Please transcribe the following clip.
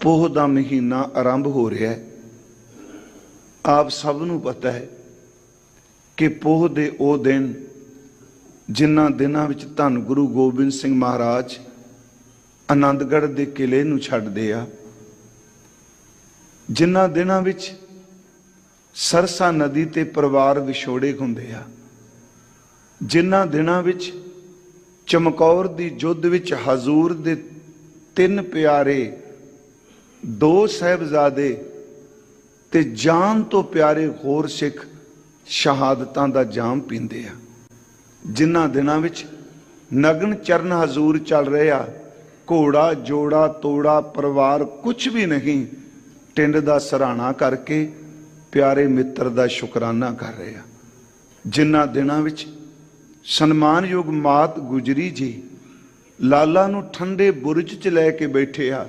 ਪੋਹ ਦਾ ਮਹੀਨਾ ਆਰੰਭ ਹੋ ਰਿਹਾ ਹੈ। ਆਪ ਸਭ ਨੂੰ ਪਤਾ ਹੈ ਕਿ ਪੋਹ ਦੇ ਉਹ ਦਿਨ ਜਿਨ੍ਹਾਂ ਦਿਨਾਂ ਵਿੱਚ ਧੰਨ ਗੁਰੂ ਗੋਬਿੰਦ ਸਿੰਘ ਮਹਾਰਾਜ ਆਨੰਦਗੜ੍ਹ ਦੇ ਕਿਲੇ ਨੂੰ ਛੱਡਦੇ ਆ, ਜਿਨ੍ਹਾਂ ਦਿਨਾਂ ਵਿੱਚ ਸਰਸਾ ਨਦੀ ਤੇ ਪਰਿਵਾਰ ਵਿਛੋੜੇ ਹੁੰਦੇ ਆ, ਜਿਨ੍ਹਾਂ ਦਿਨਾਂ ਵਿੱਚ ਚਮਕੌਰ ਦੀ ਯੁੱਧ ਵਿੱਚ ਹਜ਼ੂਰ ਦੇ ਤਿੰਨ ਪਿਆਰੇ ਦੋ ਸਹਿਬਜ਼ਾਦੇ ਤੇ ਜਾਨ ਤੋਂ ਪਿਆਰੇ ਹੋਰ ਸਿੱਖ ਸ਼ਹਾਦਤਾਂ ਦਾ ਜਾਮ ਪੀਂਦੇ ਆ। ਜਿਨ੍ਹਾਂ ਦਿਨਾਂ ਵਿੱਚ ਨਗਨ ਚਰਨ ਹਜ਼ੂਰ ਚੱਲ ਰਿਹਾ ਘੋੜਾ, ਜੋੜਾ, ਤੋੜਾ, ਪਰਿਵਾਰ ਕੁਝ ਵੀ ਨਹੀਂ, ਟਿੰਡ ਦਾ ਸਰਾਣਾ ਕਰਕੇ ਪਿਆਰੇ ਮਿੱਤਰ ਦਾ ਸ਼ੁਕਰਾਨਾ ਕਰ ਰਹੇ ਆ। ਜਿਨ੍ਹਾਂ ਦਿਨਾਂ ਵਿੱਚ ਸਨਮਾਨਯੋਗ ਮਾਤ ਗੁਜਰੀ ਜੀ ਲਾਲਾ ਨੂੰ ਠੰਡੇ ਬੁਰਜ 'ਚ ਲੈ ਕੇ ਬੈਠੇ ਆ।